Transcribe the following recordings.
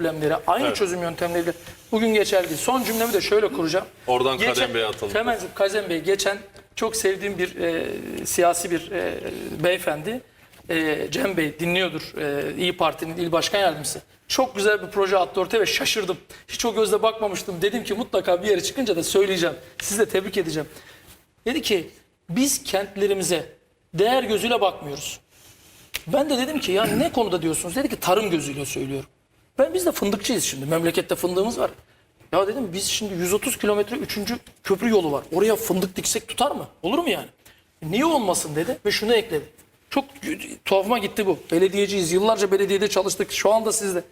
problemleri aynı Evet. çözüm yöntemleriyle bugün geçerli değil. Son cümlemi de şöyle kuracağım. Oradan Kadem Bey'e atalım. Hemen Kadem Bey geçen çok sevdiğim bir e, siyasi bir e, beyefendi e, Cem Bey dinliyordur. E, İyi Parti'nin il başkan yardımcısı. Çok güzel bir proje attı ortaya ve şaşırdım. Hiç o gözle bakmamıştım. Dedim ki mutlaka bir yere çıkınca da söyleyeceğim. Sizi de tebrik edeceğim. Dedi ki biz kentlerimize değer gözüyle bakmıyoruz. Ben de dedim ki ya ne konuda diyorsunuz? Dedi ki tarım gözüyle söylüyorum. Ben biz de fındıkçıyız şimdi. Memlekette fındığımız var. Ya dedim biz şimdi 130 kilometre 3. köprü yolu var. Oraya fındık diksek tutar mı? Olur mu yani? Niye olmasın dedi ve şunu ekledi. Çok tuhafıma gitti bu. Belediyeciyiz. Yıllarca belediyede çalıştık. Şu anda sizde.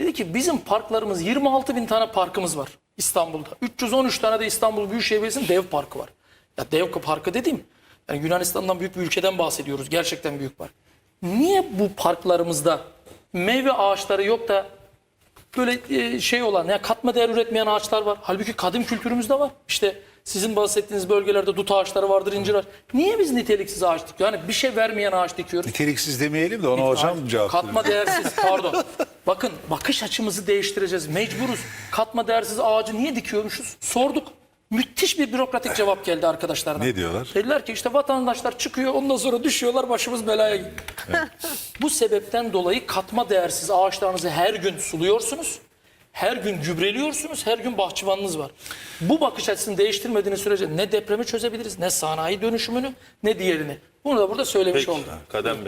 Dedi ki bizim parklarımız 26 bin tane parkımız var İstanbul'da. 313 tane de İstanbul Büyükşehir Belediyesi'nin dev parkı var. Ya dev parkı dediğim yani Yunanistan'dan büyük bir ülkeden bahsediyoruz. Gerçekten büyük park. Niye bu parklarımızda meyve ağaçları yok da böyle e, şey olan ya katma değer üretmeyen ağaçlar var. Halbuki kadim kültürümüzde var. İşte sizin bahsettiğiniz bölgelerde dut ağaçları vardır, incir ağaç. Niye biz niteliksiz ağaç dikiyoruz? Yani bir şey vermeyen ağaç dikiyoruz. Niteliksiz demeyelim de ona hocam cevap Katma değersiz pardon. Bakın bakış açımızı değiştireceğiz. Mecburuz. Katma değersiz ağacı niye dikiyormuşuz? Sorduk. Müthiş bir bürokratik cevap geldi arkadaşlardan. Ne diyorlar? Dediler ki işte vatandaşlar çıkıyor ondan sonra düşüyorlar başımız belaya gidiyor. Bu sebepten dolayı katma değersiz ağaçlarınızı her gün suluyorsunuz. Her gün gübreliyorsunuz, her gün bahçıvanınız var. Bu bakış açısını değiştirmediğiniz sürece ne depremi çözebiliriz, ne sanayi dönüşümünü, ne diğerini. Bunu da burada söylemiş Peki oldum. Kadem Bey.